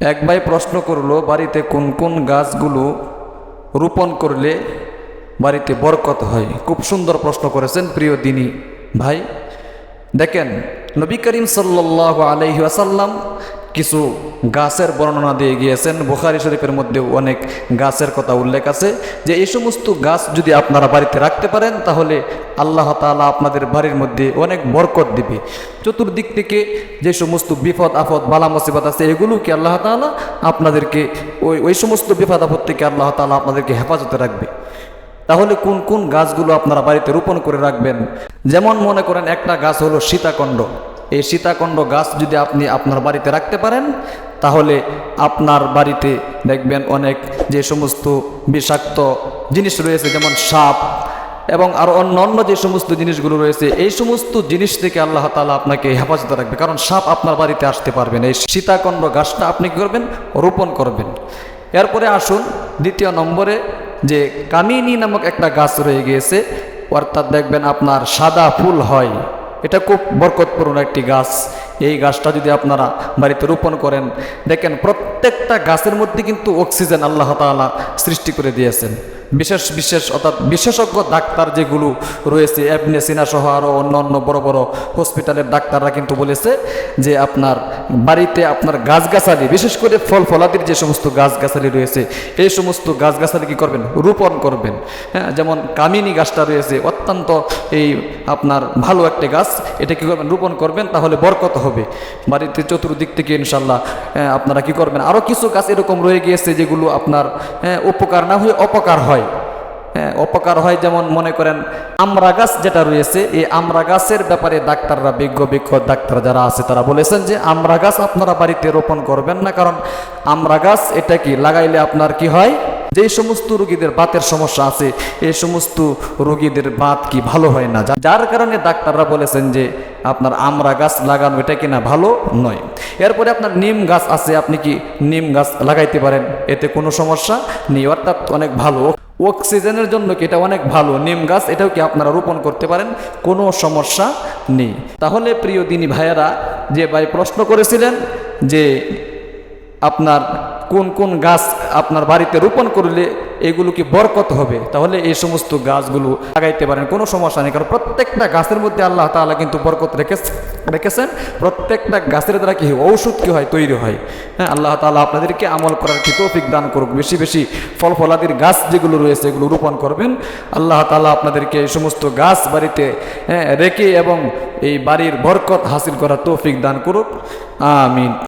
এক ভাই প্রশ্ন করল, বাড়িতে কোন কোন গাছগুলো রোপণ করলে বাড়িতে বরকত হয়? খুব সুন্দর প্রশ্ন করেছেন প্রিয় দিনী ভাই। দেখেন, নবী করিম সাল্লাহ আলহি আসাল্লাম কিছু গাছের বর্ণনা দিয়ে গিয়েছেন। বুখারি শরীফের মধ্যেও অনেক গাছের কথা উল্লেখ আছে যে এই সমস্ত গাছ যদি আপনারা বাড়িতে রাখতে পারেন, তাহলে আল্লাহ তাআলা আপনাদের বাড়ির মধ্যে অনেক বরকত দিবে। চতুর্দিক থেকে যে সমস্ত বিপদ, আপদ, বালা মুসিবত আছে, এগুলোকে আল্লাহ তাআলা আপনাদেরকে ওই ওই সমস্ত বিপদ, আপদ থেকে আল্লাহ তালা আপনাদেরকে হেফাজতে রাখবে। তাহলে কোন কোন গাছগুলো আপনারা বাড়িতে রোপণ করে রাখবেন? যেমন মনে করেন একটা গাছ হলো সীতাকণ্ড। এই সীতাকণ্ড গাছ যদি আপনি আপনার বাড়িতে রাখতে পারেন, তাহলে আপনার বাড়িতে দেখবেন অনেক যে সমস্ত বিষাক্ত জিনিস রয়েছে, যেমন সাপ এবং আরও অন্য অন্য যে সমস্ত জিনিসগুলো রয়েছে, এই সমস্ত জিনিস থেকে আল্লাহ তালা আপনাকে হেফাজতে রাখবে। কারণ সাপ আপনার বাড়িতে আসতে পারবেন এই সীতাকণ্ড গাছটা আপনি কী করবেন? রোপণ করবেন। এরপরে আসুন দ্বিতীয় নম্বরে, যে কামিনী নামক একটা গাছ রয়ে গিয়েছে, অর্থাৎ দেখবেন আপনার সাদা ফুল হয়। এটা খুব বরকতপূর্ণ একটি গাছ। এই গাছটা যদি আপনারা বাড়িতে রোপণ করেন, দেখেন প্রত্যেকটা গাছের মধ্যে কিন্তু অক্সিজেন আল্লাহ তালা সৃষ্টি করে দিয়েছেন। বিশেষ বিশেষ অর্থাৎ বিশেষজ্ঞ ডাক্তার যেগুলো রয়েছে এবনে সিনা সহ আরও অন্য অন্য বড় বড় হসপিটালের ডাক্তাররা কিন্তু বলেছে যে আপনার বাড়িতে আপনার গাছগাছালি বিশেষ করে ফল ফলাদির যে সমস্ত গাছগাছালি রয়েছে এই সমস্ত গাছগাছালি কী করবেন? রোপণ করবেন। হ্যাঁ যেমন কামিনী গাছটা রয়েছে অত্যন্ত এই আপনার ভালো একটা গাছ এটা কী করবেন? রোপণ করবেন তাহলে বরকত হবে। বাড়িতে চতুর্দিক থেকে ইনশাল্লাহ হ্যাঁ, আপনারা কি করবেন? আরও কিছু গাছ এরকম রয়ে গিয়েছে যেগুলো আপনার হ্যাঁ, উপকার না হয়ে অপকার হ্যাঁ। অপকার হয় যেমন মনে করেন আমরা গাছ যেটা রয়েছে, এই আমরা গাছের ব্যাপারে ডাক্তাররা বিজ্ঞ বিজ্ঞ ডাক্তার যারা আছে তারা বলেছেন যে আমরা গাছ আপনারা বাড়িতে রোপণ করবেন না, কারণ আমরা গাছ এটা কি? লাগাইলে আপনার কি হয়? যে সমস্ত রোগীদের বাতের সমস্যা আছে, এই সমস্ত রোগীদের বাত কি ভালো হয় না? যার কারণে ডাক্তাররা বলেছেন যে আপনার আমরা গাছ লাগানো এটা কিনা ভালো নয়। এরপরে আপনার নিম গাছ আছে, আপনি কি নিম গাছ লাগাইতে পারেন? এতে কোনো সমস্যা নেই, অর্থাৎ অনেক ভালো। অক্সিজেনের জন্য কি এটা অনেক ভালো? নিম গাছ, এটাও কি আপনারা রোপণ করতে পারেন? কোনো সমস্যা নেই। তাহলে প্রিয় দিনী ভাইয়েরা, যে ভাই প্রশ্ন করেছিলেন যে আপনার কোন কোন গাছ আপনার বাড়িতে রোপণ করলে এগুলো কি বরকত হবে? তাহলে এই সমস্ত গাছগুলো লাগাইতে পারেন, কোনো সমস্যা নেই। কারণ প্রত্যেকটা গাছের মধ্যে আল্লাহ তাআলা কিন্তু বরকত রেখেছে। রেখেছেন প্রত্যেকটা গাছের দ্বারা কি হয়? ঔষধ কী হয়? তৈরি হয়। হ্যাঁ আল্লাহ তালা আপনাদেরকে আমল করার কি তৌফিক দান করুক। বেশি বেশি ফল ফলাদির গাছ যেগুলো রয়েছে এগুলো রোপণ করবেন। আল্লাহ তালা আপনাদেরকে এই সমস্ত গাছ বাড়িতে হ্যাঁ, রেখে এবং এই বাড়ির বরকত হাসিল করার তৌফিক দান করুক। আমিন।